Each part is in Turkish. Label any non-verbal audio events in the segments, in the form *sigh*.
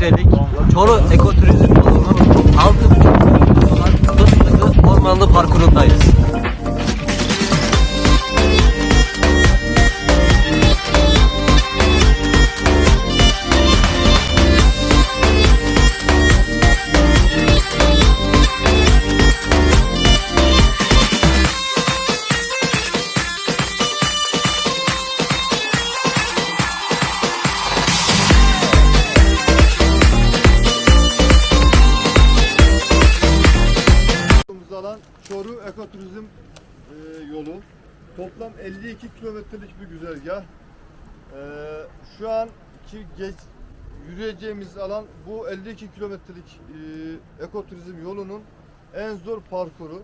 metrelik Çoru Ekoturizm yolu. Toplam 52 kilometrelik bir güzergah. E, şu anki geç, yürüyeceğimiz alan bu 52 kilometrelik e, ekoturizm yolunun en zor parkuru.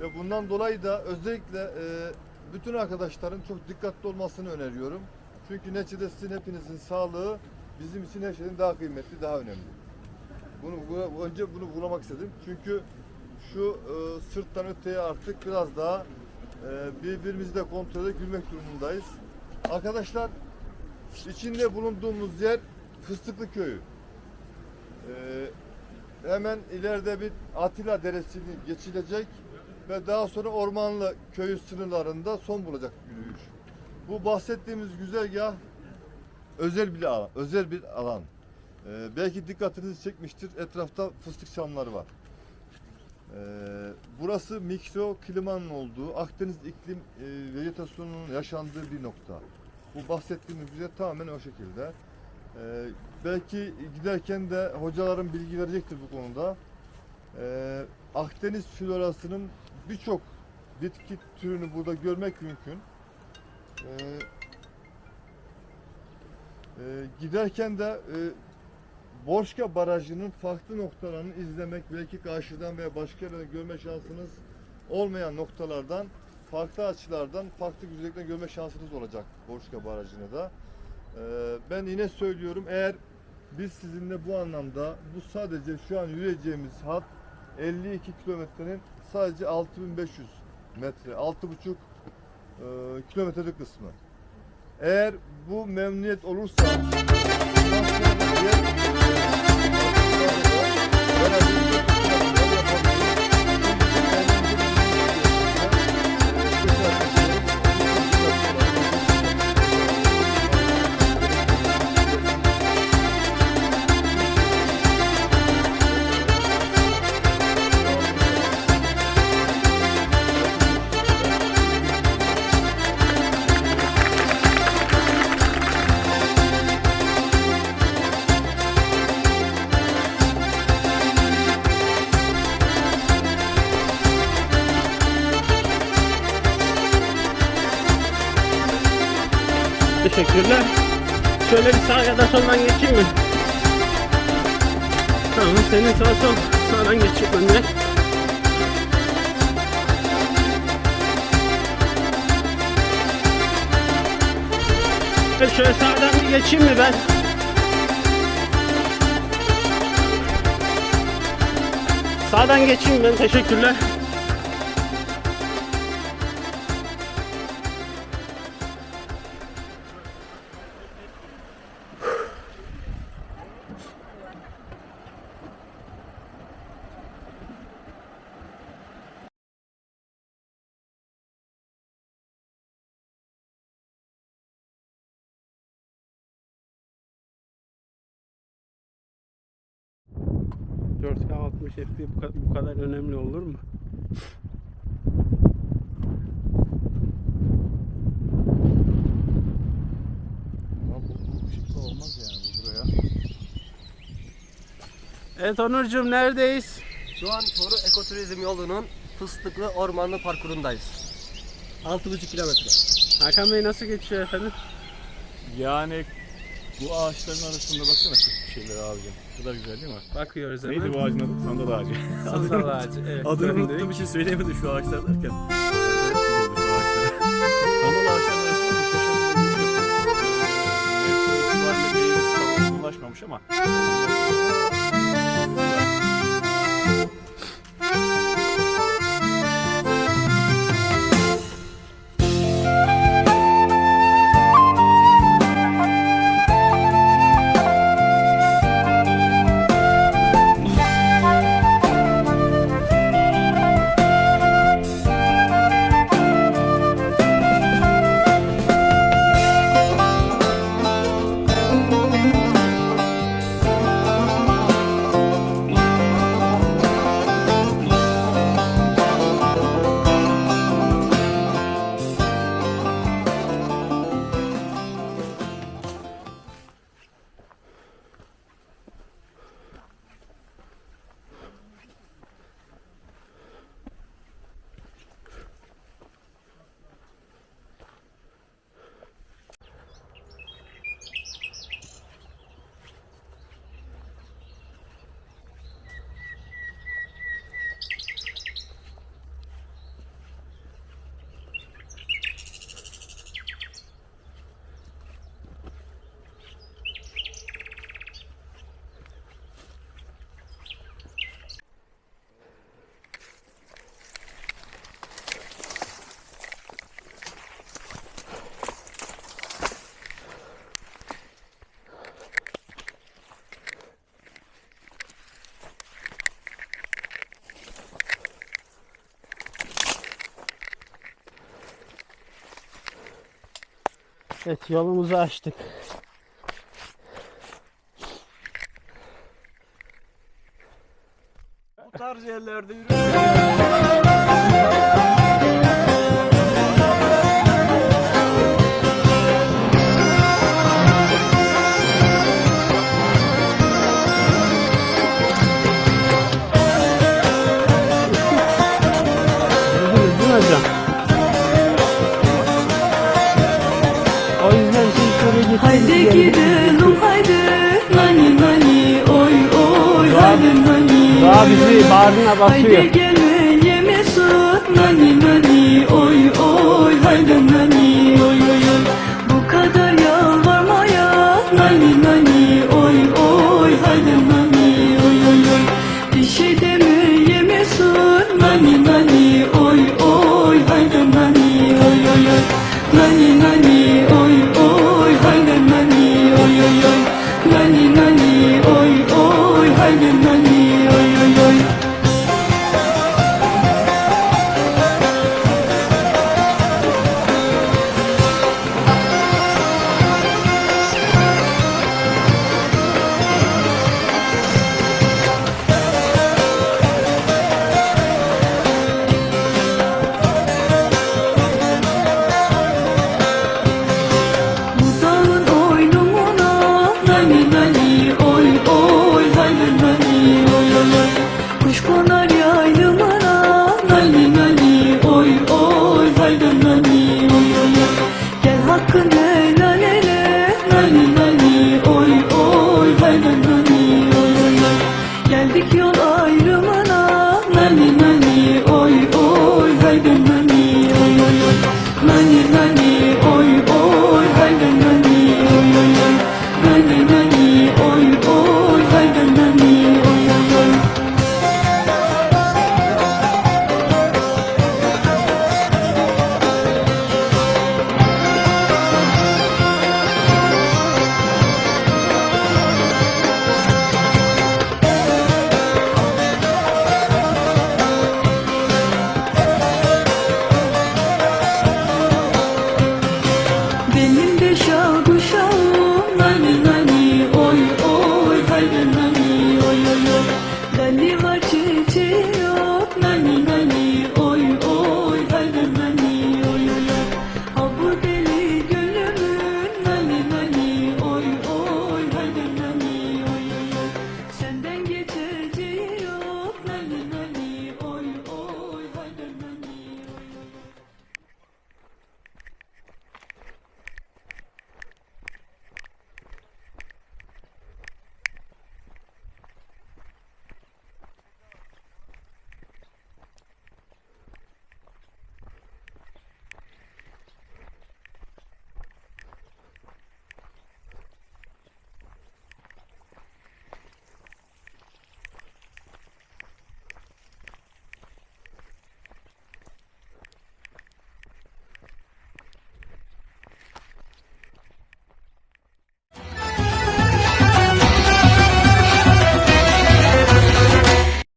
Ve bundan dolayı da özellikle e, bütün arkadaşların çok dikkatli olmasını öneriyorum. Çünkü neticede sizin hepinizin sağlığı bizim için her şeyden daha kıymetli, daha önemli. Bunu, önce bunu vurmak istedim. Çünkü şu e, sırttan öteye artık biraz daha birbirimizi de kontrol edip gülmek durumundayız. Arkadaşlar içinde bulunduğumuz yer Fıstıklı Köyü. E, hemen ileride bir Atilla Deresi'ni geçilecek ve daha sonra Ormanlı Köyü sınırlarında son bulacak yürüyüş. Bu bahsettiğimiz güzergah özel bir alan, özel bir alan. Ee, belki dikkatinizi çekmiştir. Etrafta fıstık çamları var. Ee, burası mikro klimanın olduğu, Akdeniz iklim e, vegetasyonunun yaşandığı bir nokta. Bu bahsettiğimiz güzel tamamen o şekilde. Ee, belki giderken de hocaların bilgi verecektir bu konuda. Ee, Akdeniz florasının birçok bitki türünü burada görmek mümkün. Ee, e, giderken de e, Borçka Barajı'nın farklı noktalarını izlemek, belki karşıdan veya başka yerden görme şansınız olmayan noktalardan, farklı açılardan, farklı güzellikten görme şansınız olacak Borçka Barajı'nı da. Ee, ben yine söylüyorum, eğer biz sizinle bu anlamda, bu sadece şu an yürüyeceğimiz hat 52 kilometrenin sadece 6500 metre, 6,5 e, kilometrelik kısmı. Eğer bu memnuniyet olursa bundan Teşekkürler. Şöyle bir sağ ya da soldan geçeyim mi? Tamam senin sağ sol sağdan geçeyim ben de. Evet, şöyle sağdan bir geçeyim mi ben? Sağdan geçeyim ben teşekkürler. ...4K 60 FPS bu kadar, önemli olur mu? Evet Onurcuğum neredeyiz? Şu an Çoru Ekoturizm yolunun fıstıklı ormanlı parkurundayız. 6,5 kilometre. Hakan Bey nasıl geçiyor efendim? Yani bu ağaçların arasında baksana bir şeyler abicim. Bu da güzel değil mi? Bakıyoruz hemen. Neydi bu ağacın adı? Sandal ağacı. *laughs* Sandal ağacı. Evet. Adını bir şey söyleyemedim şu ağaçlar derken. Evet yolumuzu açtık. Bu tarz yerlerde yürüyorum. Haydi gidelim haydi. Nani nani oy oy. Haydi nani Daha bizi bağrına basıyor. Haydi gelin yemesut Nani nani oy oy. Haydi nani oy oy oy. Bu kadar yalvarmaya. Nani nani oy hakkında